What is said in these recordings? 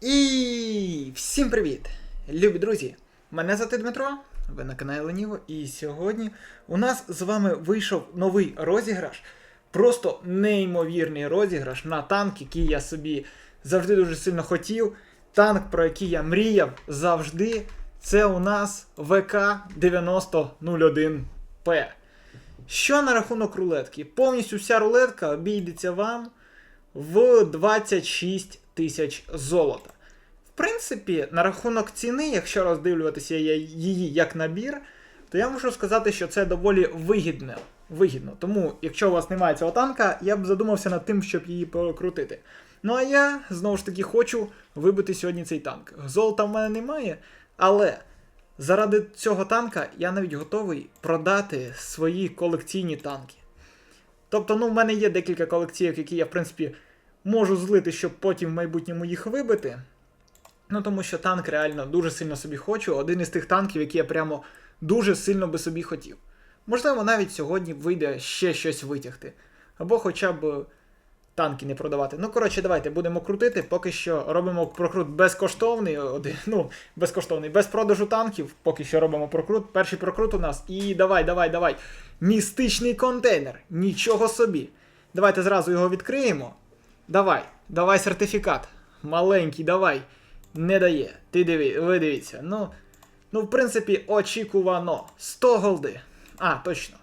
І всім привіт! Любі друзі! Мене звати Дмитро, ви на каналі Леніво, і сьогодні у нас з вами вийшов новий розіграш. Просто неймовірний розіграш на танк, який я собі завжди дуже сильно хотів. Танк, про який я мріяв завжди. Це у нас ВК-9001П. Що на рахунок рулетки? Повністю вся рулетка обійдеться вам в 26 тисяч золота. В принципі, на рахунок ціни, якщо роздивлюватися її як набір, то я можу сказати, що це доволі вигідно. вигідно. Тому, якщо у вас немає цього танка, я б задумався над тим, щоб її прокрутити. Ну а я знову ж таки хочу вибити сьогодні цей танк. Золота в мене немає, але заради цього танка я навіть готовий продати свої колекційні танки. Тобто, ну, в мене є декілька колекційок, які я, в принципі, можу злити, щоб потім в майбутньому їх вибити. Ну, тому що танк реально дуже сильно собі хочу. Один із тих танків, які я прямо дуже сильно би собі хотів. Можливо, навіть сьогодні вийде ще щось витягти. Або хоча б танки не продавати. Ну, коротше, давайте будемо крутити. Поки що робимо прокрут безкоштовний. Ну, безкоштовний, без продажу танків. Поки що робимо прокрут. Перший прокрут у нас. І давай, давай, давай. Містичний контейнер. Нічого собі. Давайте зразу його відкриємо. Давай, давай сертифікат. Маленький, давай. Не дає. Ти диви, ви дивіться. Ну, ну, в принципі, очікувано. 100 голди. А, точно.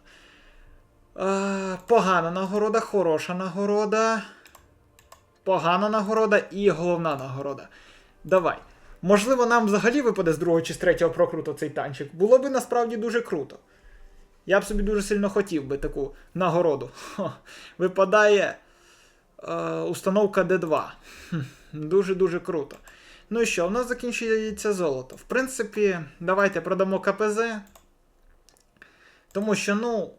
Е, погана нагорода, хороша нагорода. Погана нагорода і головна нагорода. Давай. Можливо, нам взагалі випаде з другого чи з третього прокруту цей танчик. Було би насправді дуже круто. Я б собі дуже сильно хотів би таку нагороду. Хо. Випадає установка D2. Дуже-дуже круто. Ну і що, у нас закінчується золото. В принципі, давайте продамо КПЗ. Тому що, ну,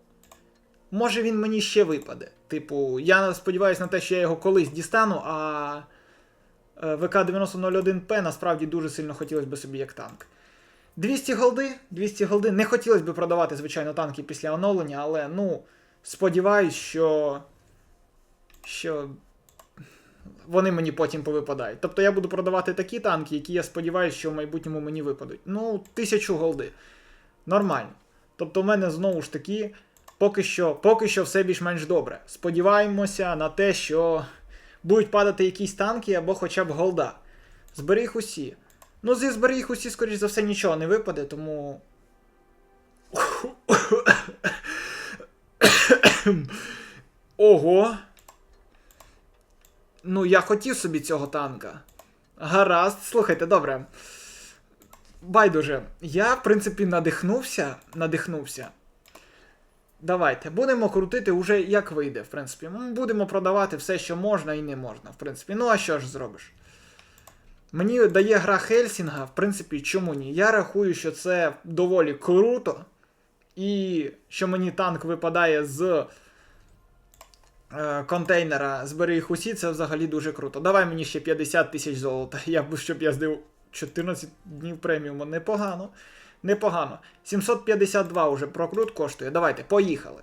може він мені ще випаде. Типу, я сподіваюся на те, що я його колись дістану, а е, ВК-9001П насправді дуже сильно хотілося б собі як танк. 200 голди, 200 голди. Не хотілося б продавати, звичайно, танки після оновлення, але, ну, сподіваюсь, що. Що вони мені потім повипадають. Тобто я буду продавати такі танки, які я сподіваюся, що в майбутньому мені випадуть. Ну, тисячу голди. Нормально. Тобто, в мене знову ж таки, поки що поки що все більш-менш добре. Сподіваємося на те, що будуть падати якісь танки або хоча б голда. Зберіг усі. Ну, зі зберіг усі, скоріш за все, нічого не випаде, тому. Ого. Ну, я хотів собі цього танка. Гаразд, слухайте, добре. Байдуже, я, в принципі, надихнувся. Надихнувся. Давайте, будемо крутити уже як вийде, в принципі. Будемо продавати все, що можна і не можна, в принципі. Ну, а що ж зробиш? Мені дає гра Хельсінга, в принципі, чому ні? Я рахую, що це доволі круто. І що мені танк випадає з е, контейнера зберіг усі, це взагалі дуже круто. Давай мені ще 50 тисяч золота. Я б щоб я здив 14 днів преміуму. Непогано. Непогано. 752 уже прокрут коштує. Давайте, поїхали.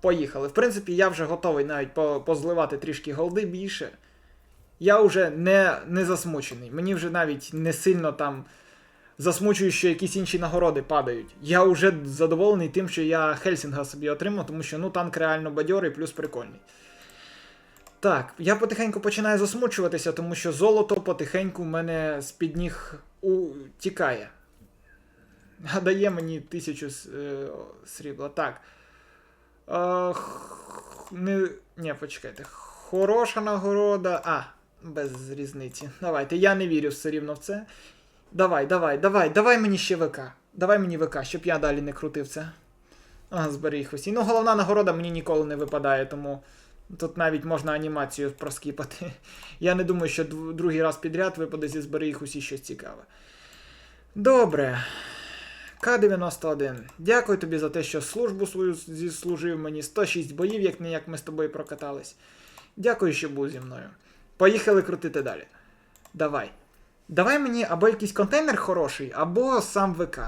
Поїхали. В принципі, я вже готовий навіть позливати трішки голди більше. Я вже не, не засмучений. Мені вже навіть не сильно там засмучую, що якісь інші нагороди падають. Я вже задоволений тим, що я Хельсінга собі отримав, тому що ну танк реально бадьорий, плюс прикольний. Так, я потихеньку починаю засмучуватися, тому що золото потихеньку в мене з-під ніг у... тікає. А дає мені тисячу е, срібла. Так. Е, х- не... Ні, почекайте. Хороша нагорода. А, без різниці. Давайте, я не вірю все рівно в це. Давай, давай, давай, давай мені ще ВК. Давай мені ВК, щоб я далі не крутив це. А, зберіг усі. Ну, головна нагорода мені ніколи не випадає, тому тут навіть можна анімацію проскіпати. Я не думаю, що другий раз підряд випаде зі зберіг усі щось цікаве. Добре. К-91. Дякую тобі за те, що службу свою зіслужив мені 106 боїв, як не як ми з тобою прокатались. Дякую, що був зі мною. Поїхали крутити далі. Давай. Давай мені або якийсь контейнер хороший, або сам ВК.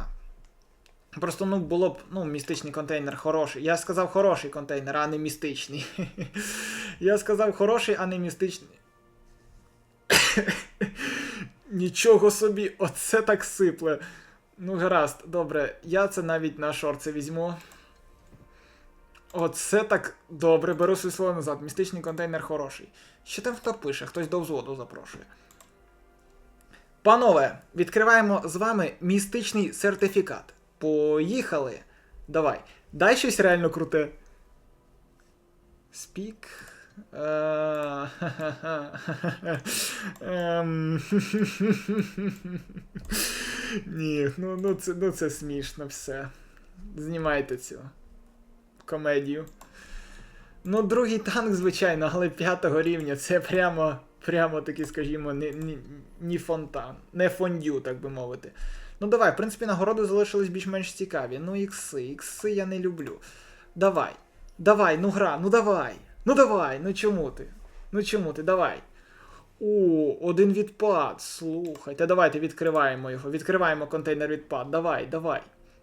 Просто ну було б ну, містичний контейнер хороший. Я сказав хороший контейнер, а не містичний. Я сказав хороший, а не містичний. Нічого собі, оце так сипле. Ну, гаразд, добре, я це навіть на шорти візьму. Оце так добре, беру свої слова назад. Містичний контейнер хороший. Що там хто пише? Хтось до взводу запрошує. Панове, відкриваємо з вами містичний сертифікат. Поїхали. Давай. Дай щось реально круте. Спік. Е, ем, Ні, ну, ну, це, ну це смішно все. Знімайте цю комедію. Ну, другий танк, звичайно, але п'ятого рівня це прямо, прямо таки, скажімо, не, не, не фонтан, не фондю, так би мовити. Ну давай, в принципі, нагороди залишились більш-менш цікаві. Ну, ікси, ікси я не люблю. Давай, давай, ну гра, ну давай. Ну давай, ну чому ти? Ну чому ти? Давай. О, один відпад. Слухайте, давайте відкриваємо його. Відкриваємо контейнер відпад. Давай, давай.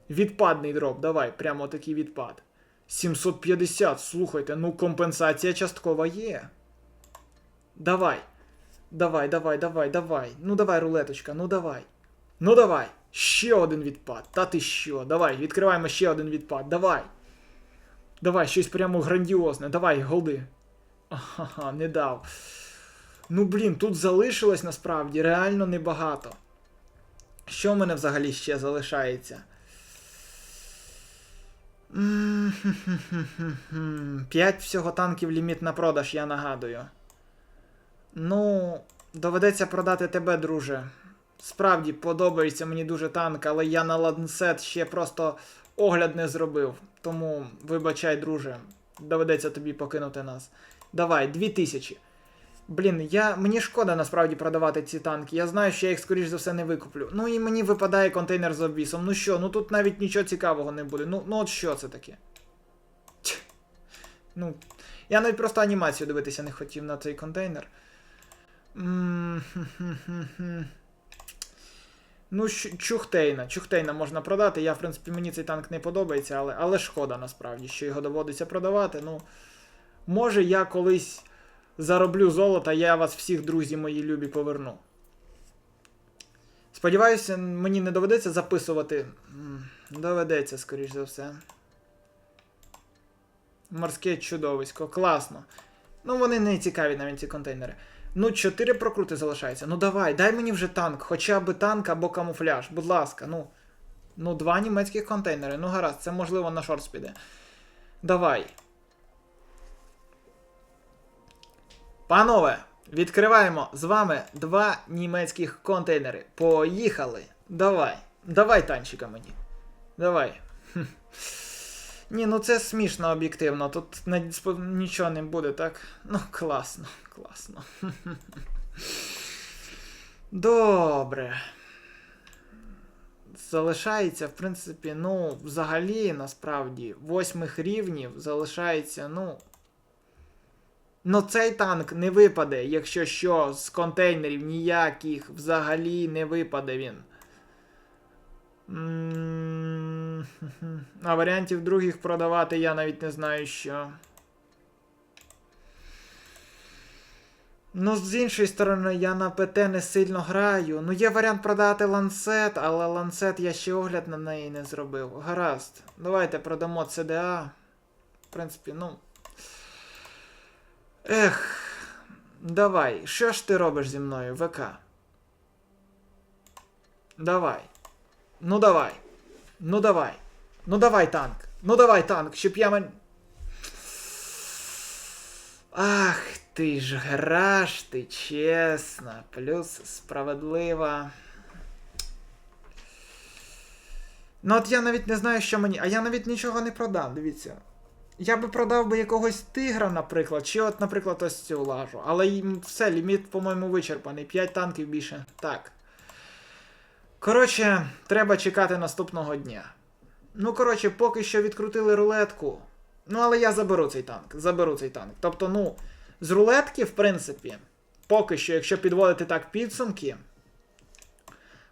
Відпадний дроп, давай, прямо такий відпад. 750, слухайте, ну компенсація часткова є. Давай. Давай, давай, давай, давай. Ну давай, рулеточка, ну давай. Ну давай. Ще один відпад. Та ти що? Давай, відкриваємо ще один відпад. Давай. Давай, щось прямо грандіозне. Давай, голди. Ага, не дав. Ну блін, тут залишилось насправді реально небагато. Що в мене взагалі ще залишається? П'ять всього танків ліміт на продаж, я нагадую. Ну, доведеться продати тебе, друже. Справді подобається мені дуже танк, але я на лансет ще просто огляд не зробив. Тому вибачай, друже, доведеться тобі покинути нас. Давай, 2000. Блін, я... мені шкода насправді продавати ці танки. Я знаю, що я їх, скоріш за все, не викуплю. Ну і мені випадає контейнер з обвісом. Ну що, ну тут навіть нічого цікавого не буде. Ну, ну от що це таке? Ть. Ну, я навіть просто анімацію дивитися не хотів на цей контейнер. Ну, чухтейна. Чухтейна можна продати. Я, в принципі, мені цей танк не подобається, але, але шкода насправді, що його доводиться продавати. Ну, може, я колись зароблю золото, я вас всіх, друзі мої любі, поверну. Сподіваюся, мені не доведеться записувати. Доведеться, скоріш за все. Морське чудовисько. Класно. Ну, вони не цікаві навіть ці контейнери. Ну, 4 прокрути залишається. Ну давай, дай мені вже танк, хоча б танк або камуфляж. Будь ласка, ну. Ну, два німецьких контейнери. Ну, гаразд, це можливо на шорт піде. Давай. Панове, відкриваємо з вами два німецьких контейнери. Поїхали. Давай. Давай, танчика мені. Давай. Ні, ну це смішно об'єктивно. Тут нічого не буде, так? Ну, класно, класно. Добре. Залишається, в принципі, ну, взагалі, насправді, восьмих рівнів залишається, ну. Ну, цей танк не випаде, якщо що, з контейнерів ніяких взагалі не випаде він. М. А варіантів других продавати я навіть не знаю що. Ну, з іншої сторони, я на ПТ не сильно граю. Ну, є варіант продати ланцет, але ланцет я ще огляд на неї не зробив. Гаразд. Давайте продамо CDA. В принципі, ну. Ех. Давай. Що ж ти робиш зі мною, ВК? Давай. Ну давай. Ну давай. Ну давай танк. Ну давай танк, щоб я мен. Ах ти ж граш, ти чесна, плюс справедлива. Ну от я навіть не знаю, що мені. А я навіть нічого не продам, дивіться. Я би продав би якогось тигра, наприклад, чи от, наприклад, ось цю лажу. Але все, ліміт, по-моєму, вичерпаний. 5 танків більше. Так. Коротше, треба чекати наступного дня. Ну, коротше, поки що відкрутили рулетку. Ну, але я заберу цей танк. Заберу цей танк. Тобто, ну, з рулетки, в принципі, поки що, якщо підводити так підсумки,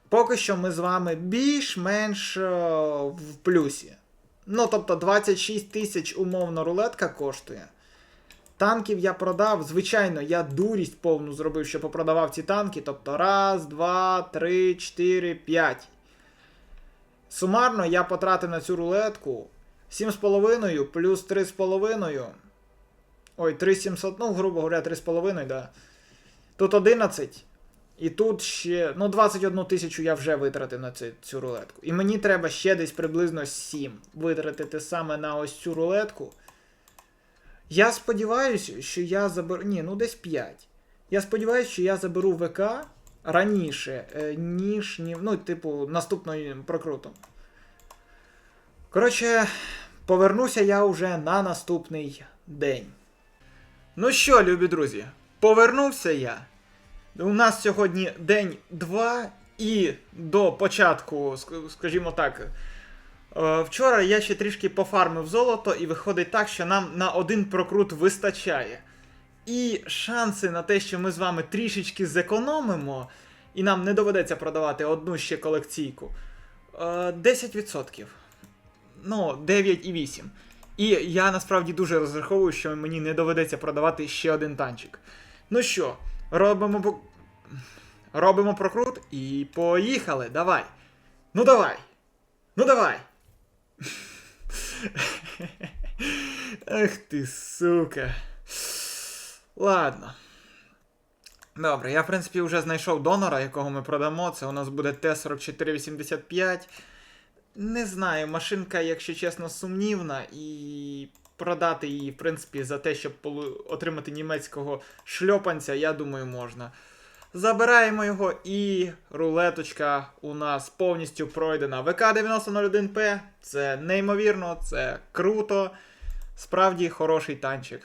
поки що ми з вами більш-менш е, в плюсі. Ну, тобто 26 тисяч умовно рулетка коштує. Танків я продав. Звичайно, я дурість повну зробив, що попродавав ці танки. Тобто раз, два, три, чотири, п'ять. Сумарно я потратив на цю рулетку 7,5 плюс 3,5. Ой, 3,700, ну, грубо говоря, 3,5, да. Тут 11. І тут ще. Ну, 21 тисячу я вже витратив на цю, цю рулетку. І мені треба ще десь приблизно 7 витратити саме на ось цю рулетку. Я сподіваюся, що я заберу. Ні, ну десь 5. Я сподіваюся, що я заберу ВК раніше, е, ніж. Ну, типу, наступною прокрутом. Коротше, повернуся я вже на наступний день. Ну що, любі друзі, повернувся я. У нас сьогодні день 2, і до початку, скажімо так, вчора я ще трішки пофармив золото, і виходить так, що нам на один прокрут вистачає. І шанси на те, що ми з вами трішечки зекономимо, і нам не доведеться продавати одну ще колекційку. е, 10%. Ну, 9,8. І я насправді дуже розраховую, що мені не доведеться продавати ще один танчик. Ну що, робимо робимо прокрут і поїхали. Давай. Ну давай. Ну давай. Ах ти, сука. Ладно. Добре, я, в принципі, вже знайшов донора, якого ми продамо. Це у нас буде Т-4485. Не знаю, машинка, якщо чесно, сумнівна, і продати її, в принципі, за те, щоб отримати німецького шльопанця, я думаю, можна. Забираємо його, і рулеточка у нас повністю пройдена. ВК-9001П це неймовірно, це круто. Справді хороший танчик.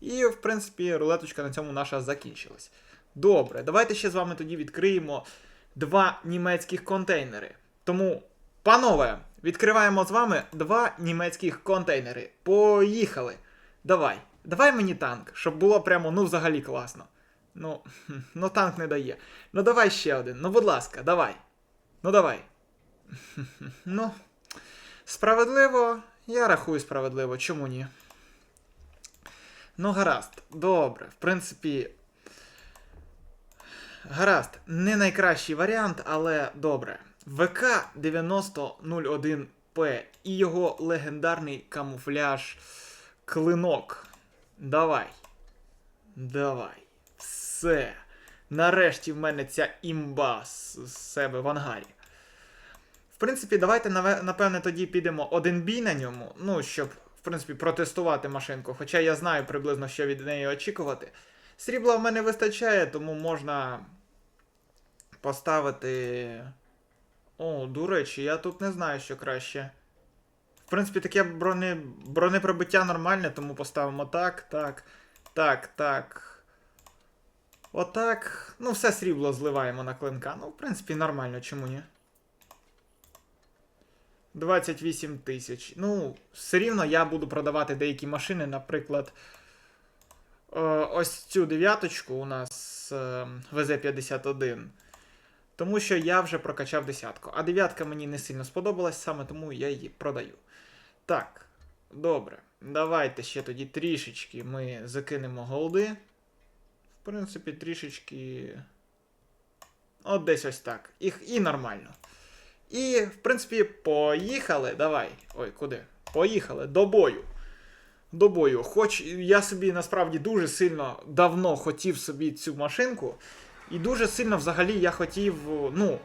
І, в принципі, рулеточка на цьому наша закінчилась. Добре, давайте ще з вами тоді відкриємо два німецьких контейнери. Тому, панове, відкриваємо з вами два німецьких контейнери. Поїхали! Давай, давай мені танк, щоб було прямо, ну, взагалі класно. Ну, ну танк не дає. Ну давай ще один. Ну, будь ласка, давай. Ну давай. Ну, справедливо, я рахую справедливо, чому ні? Ну, гаразд, добре. В принципі. Гаразд, не найкращий варіант, але добре. ВК-9001П і його легендарний камуфляж клинок. Давай. Давай. Все. Нарешті в мене ця імба з себе в ангарі. В принципі, давайте напевне тоді підемо один бій на ньому. Ну, щоб, в принципі, протестувати машинку. Хоча я знаю приблизно, що від неї очікувати. Срібла в мене вистачає, тому можна поставити. О, до речі, я тут не знаю, що краще. В принципі, таке броне... бронепробиття нормальне, тому поставимо так, так, так, так. Отак. Ну, все срібло зливаємо на клинка. Ну, в принципі, нормально, чому ні? 28 тисяч. Ну, все рівно я буду продавати деякі машини, наприклад. е, Ось цю дев'яточку у нас е, ВЗ-51. Тому що я вже прокачав десятку. А дев'ятка мені не сильно сподобалась, саме тому я її продаю. Так, добре. Давайте ще тоді трішечки ми закинемо голди. Принципі, трішечки. От десь ось так. І, і нормально. І, в принципі, поїхали. Давай. Ой, куди? Поїхали до бою. До бою. Хоч я собі насправді дуже сильно давно хотів собі цю машинку. І дуже сильно взагалі я хотів, ну,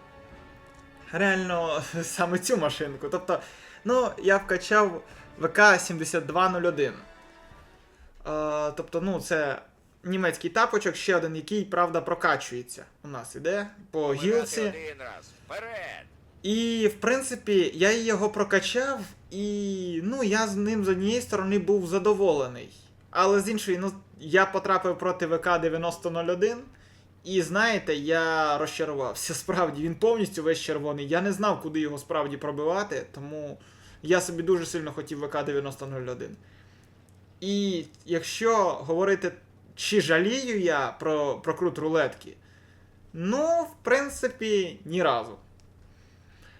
реально саме цю машинку. Тобто, ну, я вкачав ВК-7201. Е, тобто, ну, це німецький тапочок, ще один, який, правда, прокачується. У нас іде по гілці. І, в принципі, я його прокачав, і ну, я з ним з однієї сторони був задоволений. Але з іншої, ну, я потрапив проти ВК 9001. І знаєте, я розчарувався. Справді, він повністю весь червоний. Я не знав, куди його справді пробивати, тому я собі дуже сильно хотів ВК 9001. І якщо говорити, чи жалію я про, про крут рулетки, ну, в принципі, ні разу.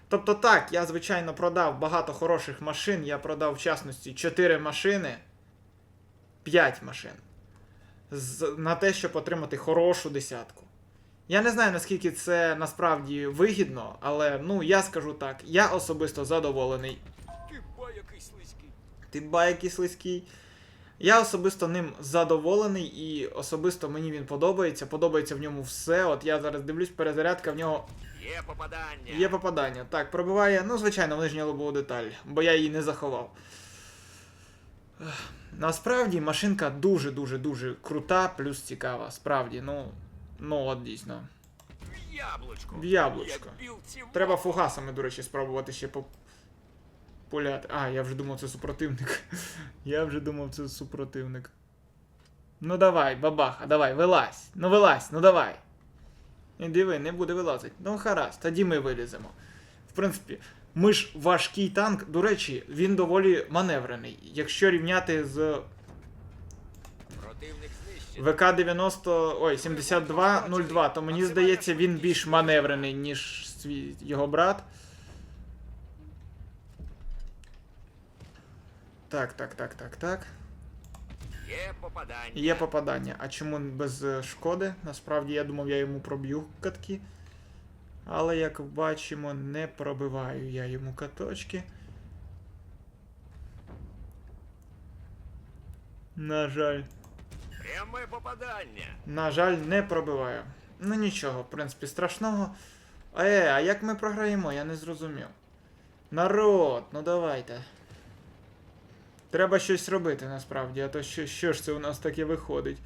Тобто так, я, звичайно, продав багато хороших машин. Я продав, в частності, 4 машини. 5 машин. з, на те, щоб отримати хорошу десятку. Я не знаю, наскільки це насправді вигідно, але ну я скажу так, я особисто задоволений. Ти ба який слизький. Ти ба який слизький. Я особисто ним задоволений і особисто мені він подобається. Подобається в ньому все. От я зараз дивлюсь, перезарядка в нього Є попадання. Є попадання. Так, пробиває, ну, звичайно, в нижню лобову деталь, бо я її не заховав. Насправді машинка дуже-дуже дуже крута, плюс цікава. Справді, ну. Ну, от дійсно. В яблучко. В яблучко. Треба фугасами, до речі, спробувати ще по. Пуляти. А, я вже думав, це супротивник. Я вже думав, це супротивник. Ну давай, бабаха, давай, вилазь. Ну вилазь, ну давай. І диви, не буде вилазити. Ну гаразд, тоді ми виліземо. В принципі, ми ж важкий танк. До речі, він доволі маневрений. Якщо рівняти з ВК-90, ой, 7202, то мені здається, він більш маневрений, ніж свій його брат. Так, так, так, так, так. Є попадання. Є попадання. А чому без е, шкоди? Насправді я думав, я йому проб'ю катки. Але, як бачимо, не пробиваю я йому каточки. На жаль. Пряме попадання. На жаль, не пробиваю. Ну нічого, в принципі, страшного. Е, а як ми програємо, я не зрозумів. Народ, ну давайте. Треба щось робити насправді, а то що, що ж це у нас таке виходить?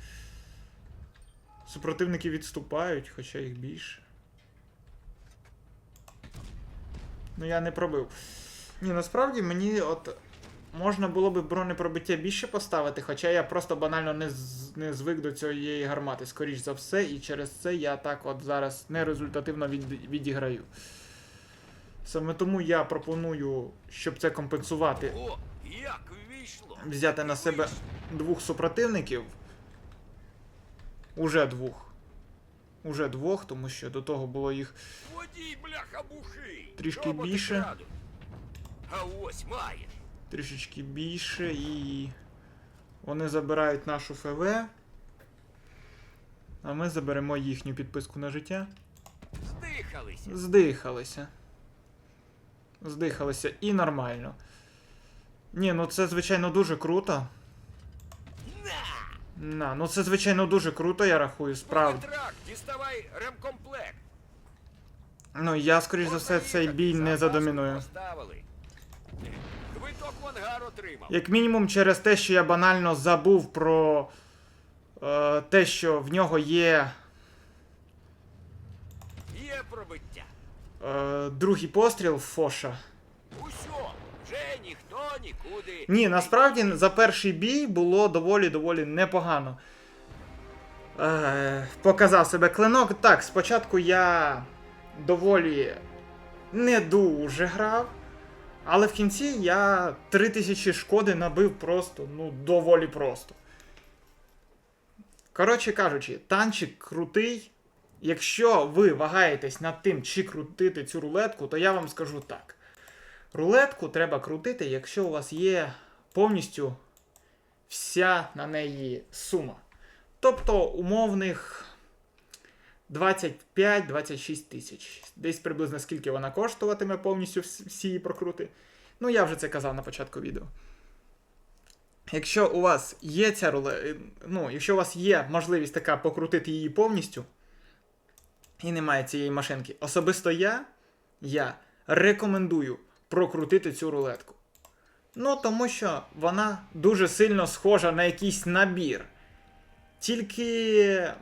Супротивники відступають, хоча їх більше. Ну я не пробив. Ні, насправді мені от можна було би бронепробиття більше поставити, хоча я просто банально не, з- не звик до цієї гармати, скоріш за все, і через це я так от зараз нерезультативно від, відіграю. Саме тому я пропоную, щоб це компенсувати, О, як. Взяти на себе двох супротивників. Уже двох. Уже двох, тому що до того було їх. Трішки більше. трішечки більше і вони забирають нашу ФВ. А ми заберемо їхню підписку на життя. Здихалися. Здихалися. Здихалися і нормально. Ні, ну це звичайно дуже круто. На! Ну це звичайно дуже круто, я рахую, справді. Діставай ремкомплект. Ну я, скоріш за все, цей бій не задоміную. Квиток в ангар отримав. Як мінімум через те, що я банально забув про е, те, що в нього є Є пробиття. е, другий постріл Фоша. Усьо. Ні, насправді за перший бій було доволі доволі непогано. Е, показав себе клинок. Так, спочатку я доволі не дуже грав. Але в кінці я 3000 шкоди набив просто, ну, доволі просто. Коротше кажучи, танчик крутий. Якщо ви вагаєтесь над тим, чи крутити цю рулетку, то я вам скажу так. Рулетку треба крутити, якщо у вас є повністю вся на неї сума. Тобто умовних 25-26 тисяч. Десь приблизно скільки вона коштуватиме повністю всі її прокрути. Ну, я вже це казав на початку відео. Якщо у вас є ця руле... ну, якщо у вас є можливість така покрутити її повністю, і немає цієї машинки, особисто я, я рекомендую прокрутити цю рулетку. Ну, тому що вона дуже сильно схожа на якийсь набір. Тільки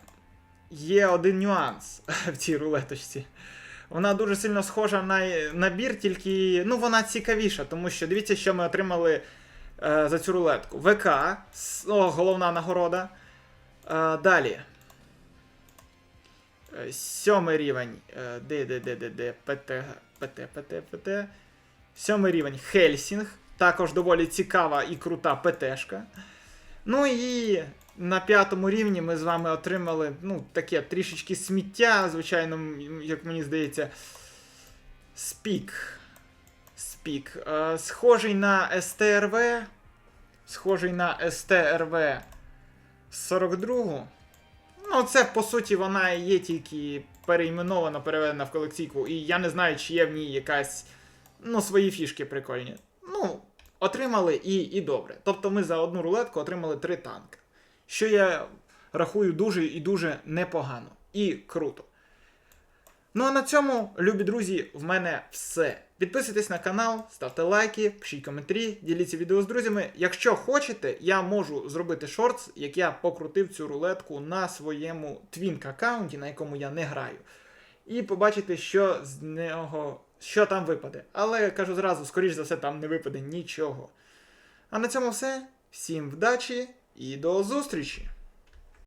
є один нюанс в цій рулеточці. Вона дуже сильно схожа на набір, тільки ну, вона цікавіша, тому що дивіться, що ми отримали е, за цю рулетку. ВК, о, головна нагорода. Е, далі. Е, Сьомий рівень. Е, Де, де, де, де, де, ПТ, ПТ, ПТ, ПТ. Сьомий рівень Хельсінг. Також доволі цікава і крута ПТшка. Ну і на п'ятому рівні ми з вами отримали ну, таке трішечки сміття, звичайно, як мені здається. Спік. Спік. Е, схожий на СТРВ. Схожий на СТРВ 42. Ну, це по суті вона є тільки переіменована, переведена в колекційку, і я не знаю, чи є в ній якась. Ну, свої фішки прикольні. Ну, отримали і, і добре. Тобто ми за одну рулетку отримали три танки. Що я рахую дуже і дуже непогано. І круто. Ну а на цьому, любі друзі, в мене все. Підписуйтесь на канал, ставте лайки, пишіть коментарі, діліться відео з друзями. Якщо хочете, я можу зробити шортс, як я покрутив цю рулетку на своєму твінк аккаунті, на якому я не граю. І побачите, що з нього, що там випаде. Але кажу зразу, скоріш за все, там не випаде нічого. А на цьому все. Всім вдачі і до зустрічі!